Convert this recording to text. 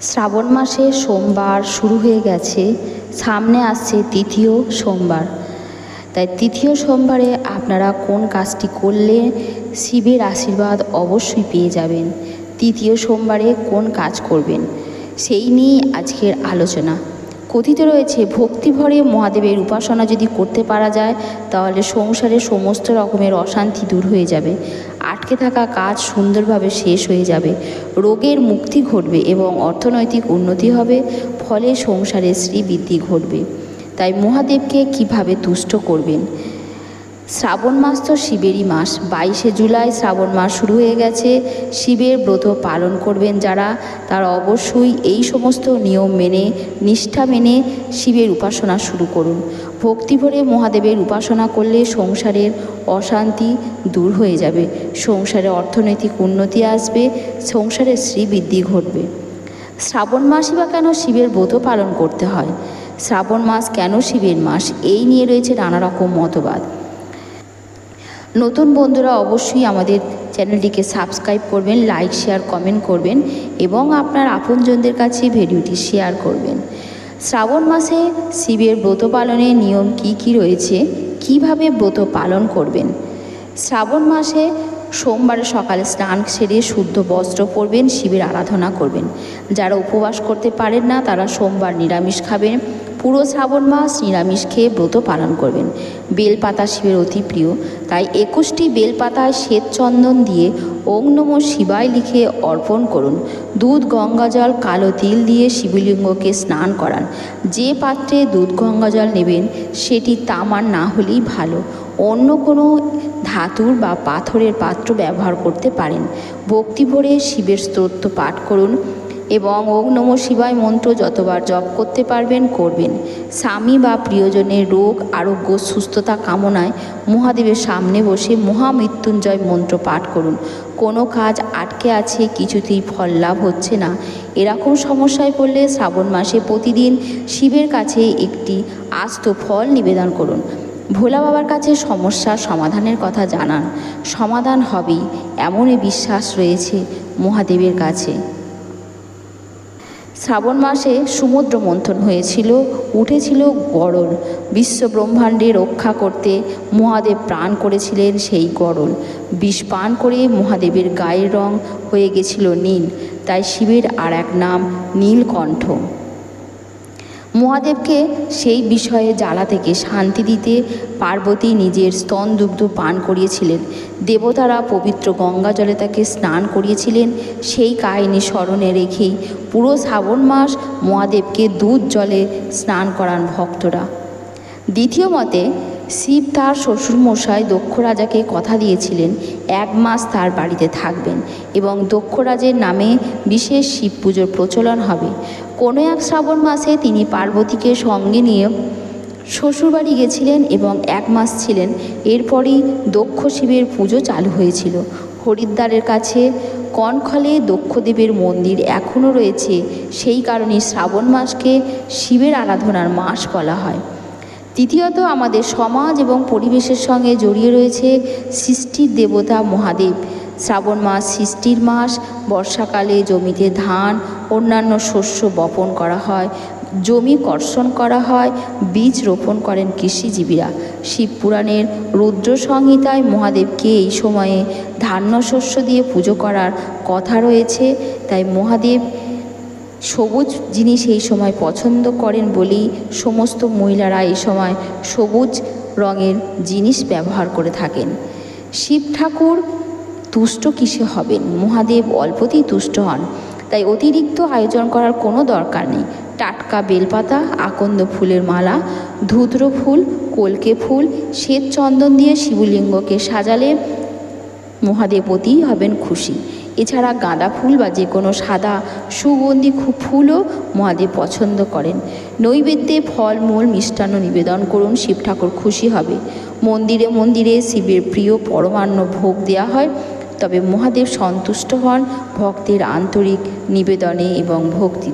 শ্রাবণ মাসে সোমবার শুরু হয়ে গেছে, সামনে আসছে তৃতীয় সোমবার। তাই তৃতীয় সোমবারে আপনারা কোন কাজটি করলে শিবের আশীর্বাদ অবশ্যই পেয়ে যাবেন, তৃতীয় সোমবারে কোন কাজ করবেন, সেই নিয়েই আজকের আলোচনা। কথিত রয়েছে, ভক্তি ভরে মহাদেবের উপাসনা যদি করতে পারা যায়, তাহলে সংসারে সমস্ত রকমের অশান্তি দূর হয়ে যাবে। আটকে থাকা কাজ সুন্দরভাবে শেষ হয়ে যাবে। রোগের মুক্তি ঘটবে এবং অর্থনৈতিক উন্নতি হবে, ফলে সংসারে শ্রীবৃদ্ধি ঘটবে। তাই মহাদেবকে কীভাবে তুষ্ট করবেন? শ্রাবণ মাস তো শিবেরই মাস। বাইশে জুলাই শ্রাবণ মাস শুরু হয়ে গেছে। শিবের ব্রত পালন করবেন যারা। তারা অবশ্যই এই সমস্ত নিয়ম মেনে, নিষ্ঠা মেনে শিবের উপাসনা শুরু করুন। ভক্তি ভরে মহাদেবের উপাসনা করলে সংসারের অশান্তি দূর হয়ে যাবে। সংসারে অর্থনৈতিক উন্নতি আসবে। সংসারে শ্রীবৃদ্ধি ঘটবে। শ্রাবণ মাসই বা কেন শিবের ব্রত পালন করতে হয়? শ্রাবণ মাস কেন শিবের মাস? এই নিয়ে রয়েছে নানা রকম মতবাদ। নতুন বন্ধুরা অবশ্যই আমাদের চ্যানেলটিকে সাবস্ক্রাইব করবেন, লাইক, শেয়ার, কমেন্ট করবেন এবং আপনার আপনজনদের কাছে ভিডিওটি শেয়ার করবেন। শ্রাবণ মাসে শিবের ব্রত পালনের নিয়ম কি কি রয়েছে? কীভাবে ব্রত পালন করবেন? শ্রাবণ মাসে সোমবারে সকালে স্নান সেরে শুদ্ধ বস্ত্র পরবেন, শিবের আরাধনা করবেন। যারা উপবাস করতে পারেন না, তারা সোমবার নিরামিষ খাবেন। পুরো শ্রাবণ মাস নিরামিষ খেয়ে ব্রত পালন করবেন। বেলপাতা শিবের অতি প্রিয়। তাই একুশটি বেলপাতায় শ্বেত চন্দন দিয়ে ওং নম শিবায় লিখে অর্পণ করুন। দুধ গঙ্গাজল কালো তিল দিয়ে শিবলিঙ্গকে স্নান করান। যে পাত্রে দুধ গঙ্গাজল নেবেন, সেটি তামার না হলেই ভালো। অন্য কোনো ধাতুর বা পাথরের পাত্র ব্যবহার করতে পারেন। ভক্তি ভরে শিবের স্তোত্র পাঠ করুন এবং ওং নম শিবায় মন্ত্র যতবার জপ করতে পারবেন, করবেন। স্বামী বা প্রিয়জনের রোগ, আরোগ্য, সুস্থতা কামনায় মহাদেবের সামনে বসে মহামৃত্যুঞ্জয় মন্ত্র পাঠ করুন। কোনো কাজ আটকে আছে, কিছুতেই ফল লাভ হচ্ছে না। এরকম সমস্যায় পড়লে শ্রাবণ মাসে প্রতিদিন শিবের কাছে একটি আস্ত ফল নিবেদন করুন। ভোলা বাবার কাছে সমস্যার সমাধানের কথা জানান। সমাধান হবেই, এমনই বিশ্বাস রয়েছে মহাদেবের কাছে। শ্রাবণ মাসে সমুদ্র মন্থন হয়েছিল, উঠেছিল গরল। বিশ্ব ব্রহ্মাণ্ডে রক্ষা করতে মহাদেব প্রাণ করেছিলেন সেই গরল। বিষ পান করে মহাদেবের গায়ের রং হয়ে গেছিল নীল, তাই শিবের আর এক নাম নীলকণ্ঠ। মহাদেবকে সেই বিষয়ে জ্বালা থেকে শান্তি দিতে পার্বতী নিজের স্তন দুগ্ধ পান করিয়েছিলেন। দেবতারা পবিত্র গঙ্গা জলে তাকে স্নান করিয়েছিলেন। সেই কাহিনী স্মরণে রেখেই পুরো শ্রাবণ মাস মহাদেবকে দুধ জলে স্নান করান ভক্তরা। দ্বিতীয় মতে শিব তার শ্বশুরমশাই দক্ষ রাজাকে কথা দিয়েছিলেন, এক মাস তার বাড়িতে থাকবেন এবং দক্ষরাজের নামে বিশেষ শিব পুজোর প্রচলন হবে। কোনো এক শ্রাবণ মাসে তিনি পার্বতীকে সঙ্গে নিয়ে শ্বশুরবাড়ি গেছিলেন এবং এক মাস ছিলেন। এরপরই দক্ষ শিবের পুজো চালু হয়েছিল। হরিদ্বারের কাছে কনখলে দক্ষদেবের মন্দির এখনও রয়েছে। সেই কারণে শ্রাবণ মাসকে শিবের আরাধনার মাস বলা হয়। তৃতীয়ত আমাদের সমাজ এবং পরিবেশের সঙ্গে জড়িয়ে রয়েছে সৃষ্টির দেবতা মহাদেব। শ্রাবণ মাস, সৃষ্টির মাস, বর্ষাকালে জমিতে ধান, অন্যান্য শস্য বপন করা হয়, জমি কর্ষণ করা হয়, বীজ রোপণ করেন কৃষিজীবীরা। শিবপুরাণের রুদ্র সংহিতায় মহাদেবকে এই সময়ে ধান্য শস্য দিয়ে পুজো করার কথা রয়েছে, তাই মহাদেব সবুজ জিনিস এই সময় পছন্দ করেন বলেই সমস্ত মহিলারা এই সময় সবুজ রঙের জিনিস ব্যবহার করে থাকেন। শিব ঠাকুর তুষ্ট কিসে হবেন? মহাদেব অল্পতেই তুষ্ট হন। তাই অতিরিক্ত আয়োজন করার কোনো দরকার নেই। টাটকা বেলপাতা, আকন্দ ফুলের মালা, ধুদ্র ফুল, কলকে ফুল, শ্বেত চন্দন দিয়ে শিবলিঙ্গকে সাজালে মহাদেব অতিই হবেন খুশি। এছাড়া গাঁদা ফুল বা যে কোনো সাদা সুগন্ধি খুব ফুলও মহাদেব পছন্দ করেন। নৈবেদ্যে ফল, মূল, মিষ্টান্ন নিবেদন করুন, শিব ঠাকুর খুশি হবে। মন্দিরে মন্দিরে শিবের প্রিয় পরমান্ন ভোগ দেওয়া হয়, তবে মহাদেব সন্তুষ্ট হন ভক্তের আন্তরিক নিবেদনে এবং ভক্তিতে।